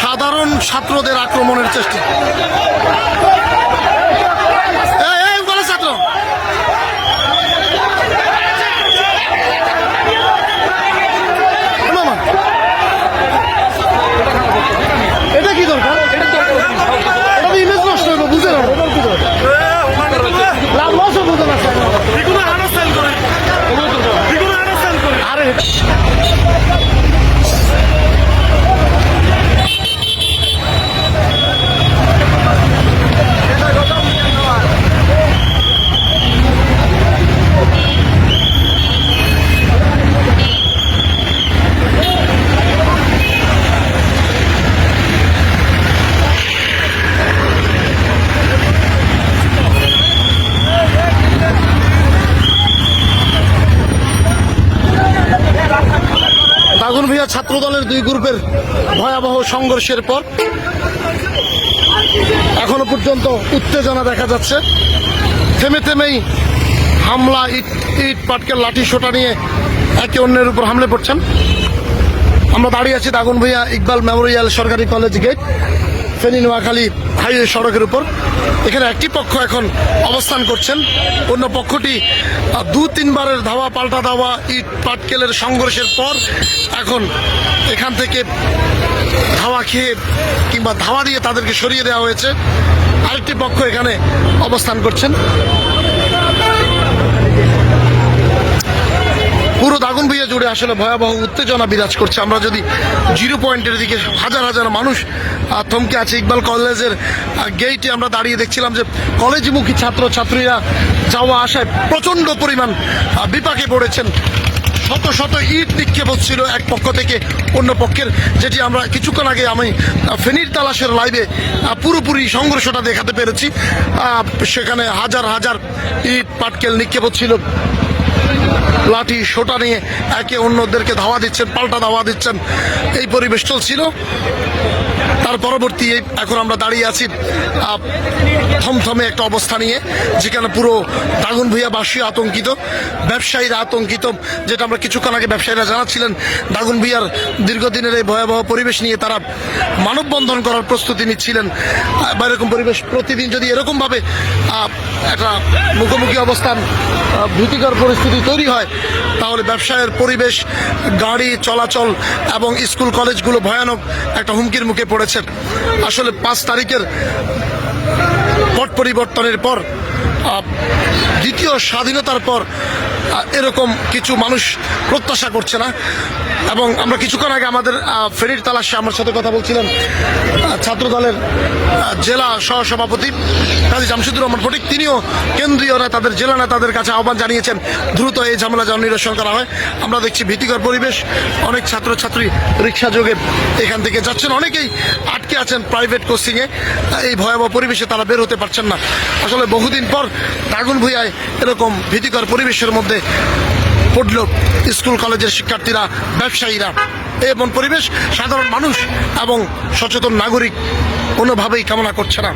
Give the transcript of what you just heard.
সাধারণ ছাত্রদের আক্রমণের চেষ্টা। এই, ভিয়া ছাত্র দলের দুই গ্রুপের ভয়াবহ সংঘর্ষের পর এখনও পর্যন্ত উত্তেজনা দেখা যাচ্ছে। থেমে থেমেই হামলা, ইট ইট, পাটকেল, লাঠি, সোটা নিয়ে একে অন্যের উপর হামলে পড়ছেন। আমরা দাঁড়িয়ে আছি দাগুন ভূঁইয়া ইকবাল মেমোরিয়াল সরকারি college gate, Feni, Noakhali highway সড়কের উপর। এখানে একটি পক্ষ এখন অবস্থান করছেন। অন্য পক্ষটি দু তিনবারের ধাওয়া, পাল্টা ধাওয়া, ইট পাটকেলের সংঘর্ষের পর এখন এখান থেকে ধাওয়া খেয়ে কিংবা ধাওয়া দিয়ে তাদেরকে সরিয়ে দেওয়া হয়েছে। আরেকটি পক্ষ এখানে অবস্থান করছেন পুরো দাগুন ভুইয়া জুড়ে আসলে ভয়াবহ উত্তেজনা বিরাজ করছে। আমরা যদি জিরো পয়েন্টের দিকে হাজার হাজার মানুষ থমকে আছে, ইকবাল কলেজের গেইটে আমরা দাঁড়িয়ে দেখছিলাম যে কলেজমুখী ছাত্র ছাত্রীরা যাওয়া আসায় প্রচণ্ড পরিমাণ বিপাকে পড়েছেন। শত শত ইট নিক্ষেপ হচ্ছিল এক পক্ষ থেকে অন্য পক্ষের, যেটি আমরা কিছুক্ষণ আগে আমি ফেনীর তালাশের লাইভে পুরোপুরি সংঘর্ষটা দেখাতে পেরেছি। সেখানে হাজার হাজার ইট, পাটকেল নিক্ষেপ হচ্ছিল। লাঠি সোটা নিয়ে একে অন্যদেরকে ধাওয়া দিচ্ছেন পাল্টা ধাওয়া দিচ্ছেন। এই পরিবেশ চলছিল। তার পরবর্তী এখন আমরা দাঁড়িয়ে আছি থমথমে একটা অবস্থা নিয়ে, যেখানে পুরো দাগুন ভুইয়াবাসী আতঙ্কিত, ব্যবসায়ীরা আতঙ্কিত, যেটা আমরা কিছুক্ষণ আগে ব্যবসায়ীরা জানাচ্ছিলেন দাগুন ভুইয়ার দীর্ঘদিনের এই ভয়াবহ পরিবেশ নিয়ে তারা মানববন্ধন করার প্রস্তুতি নিচ্ছিলেন। বা এরকম পরিবেশ প্রতিদিন যদি এরকমভাবে একটা মুখোমুখি অবস্থান ভীতিকর পরিস্থিতি তৈরি হয়, তাহলে ব্যবসায়ের পরিবেশ, গাড়ি, চলাচল এবং স্কুল, কলেজগুলো ভয়ানক একটা হুমকির মুখে পড়েছে। আসলে পাঁচ তারিখের পট পরিবর্তনের পর দ্বিতীয় স্বাধীনতার পর এরকম কিছু মানুষ প্রত্যাশা করছে না। এবং আমরা কিছুক্ষণ আগে আমাদের ফেরির তালাশে আমার সাথে কথা বলছিলেন আহ, ছাত্র দলের আহ, জেলা সহসভাপতি কাজী জামশেদুর রহমান ফটিক। তিনিও কেন্দ্রীয় নেতাদের জেলা নেতাদের কাছে আহ্বান জানিয়েছেন দ্রুত এই ঝামেলা যেন নিরসন করা হয়। আমরা দেখছি ভীতিকর পরিবেশ অনেক ছাত্রছাত্রী রিক্সা যোগে এখান থেকে যাচ্ছেন। অনেকেই আটকে আছেন প্রাইভেট কোচিংয়ে। এই ভয়াবহ পরিবেশে তারা বের হতে পারছেন না। আসলে বহুদিন পর দাগুন ভুইয়ায় এরকম ভীতিকর পরিবেশের মধ্যে পড়ল স্কুল কলেজের শিক্ষার্থীরা, ব্যবসায়ীরা। এমন পরিবেশ সাধারণ মানুষ এবং সচেতন নাগরিক কোনোভাবেই কামনা করছে না।